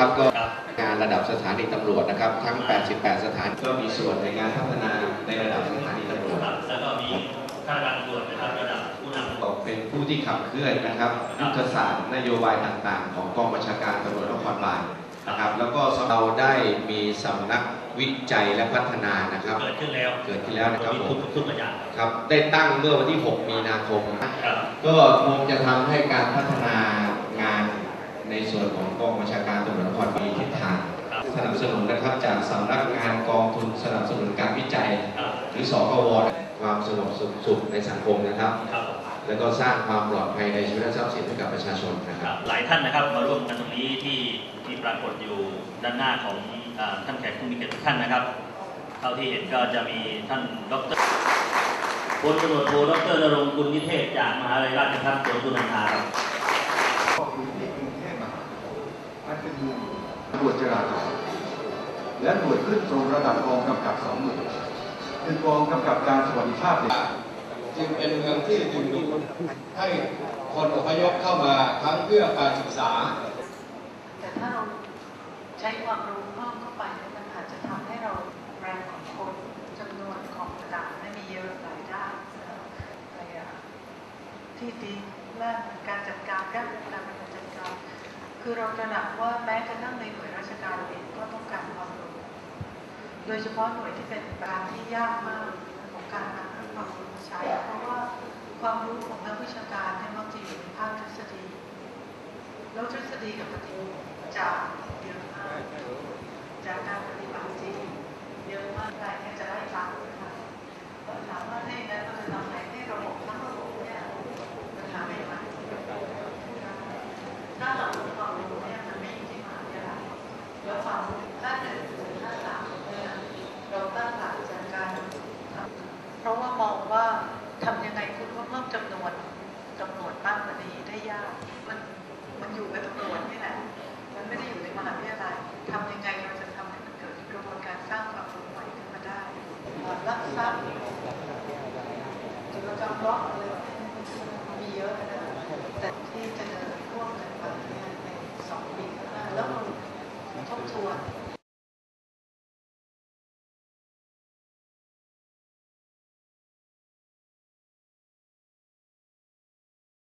ครับก็ครับงานระดับสถานีตำรวจนะครับ ทั้ง 88 สถานีก็มีส่วนในการพัฒนาในระดับสถานีตำรวจครับแล้วก็มีข้าราชการตำรวจนะครับระดับผู้นำเป็นผู้ที่ขับเคลื่อนนะครับยุทธศาสตร์นโยบายต่างๆ ของกองบัญชาการตำรวจนครบาลนะครับ แล้วก็เราได้มีสำนักวิจัยและพัฒนานะครับ เกิดขึ้นแล้วเกิดขึ้นแล้วนะครับมีผทุกมทุกๆอย่างครับได้ตั้งเมื่อวันที่ 6 มีนาคมครับก็คงจะทำให้การพัฒนางานในส่วนของกอง มีทิศทางครับสนับสนุนนะครับจากสำนักงานกองทุนสนับสนุนการวิจัยครับหรือสกวความสงบสุขในสังคมนะครับครับ แล้วก็สร้างความปลอดภัยในชีวิตและทรัพย์สินให้กับประชาชนนะคครัรับบหลายท่านนะครับมาร่วมกันตรงนี้ที่ที่ปรากฏอยู่ด้านหน้าของอ่าท่านแขกผู้มีเกียรติทุกท่านนะครับ เท่าที่เห็นก็จะมีท่านดรพลตำรวจโทดรนรงค์กุลนิเทศจากมหาวิทยาลัยราชภัฏสวนสุนันทาครับก็คือที่กรุงเทพมหานครมันเป็นหน่วยต รวจจราจรและหน่วยขึ้นตรงระดับกองกำกับสองหน่วยคือกองกำกับการสวัสดิภาพเด็กจึงเป็นเมืองที่ดึงดูดให้คนอพยพเข้ามาทั้งเพื่อการศึกษา แต่ถ้าเราใช้ความรู้เพิ่มเข้าไปมันอาจจะทำให้เราแรงของคนจำนวนของต่างไม่มีเยอะหลายด้านอะไรอะที่ดีและการจัดการการการบริหารจัดการ คือเราตระหนักว่าแม้กระทั่งในหน่วยราชการเองก็ต้องการความรู้ โดยเฉพาะหน่วยที่เป็นการที่ยากมากของการนำความรู้มาใช้ เพราะว่าความรู้ของนักวิชาการเนี่ยมักจะอยู่ในภาคทฤษฎี แล้วทฤษฎีกับปฏิบัติจะเยอะมากจากการปฏิบัติจริงเยอะมากอะไรเนี่ยจะได้ฟังนะคะถามว่าในนั้นเราจะทำไงให้ระบบทั้งระบบเนี่ยมันหาไม่ไหวถ้าเรารู้ความรู้เนี่ยมันไม่อยู่ที่มหาวิทยาลัยแล้วความรู้ถ้าหนึ่งถึงห้าสามเนี่ย เราตั้งหลักจากการเพราะว่ามองว่าทำยังไงคุณก็เพิ่มจำนวนตำรวจมากกว่านี้ได้ยาก มันมันอยู่กับตำรวจนี่แหละมันไม่ได้อยู่ในมหาวิทยาลัยทำยังไงเราจะทำให้มันเกิดกระบวนการสร้างความรู้ใหม่ขึ้นมาได้เอ่อลักทรัพย์กิจกรรมล็อกอะไรมีเยอะนะแต่ที่จะเดินร่วมกันไปเนี่ยในสองปีข้างหน้าแล้วเราทบทวน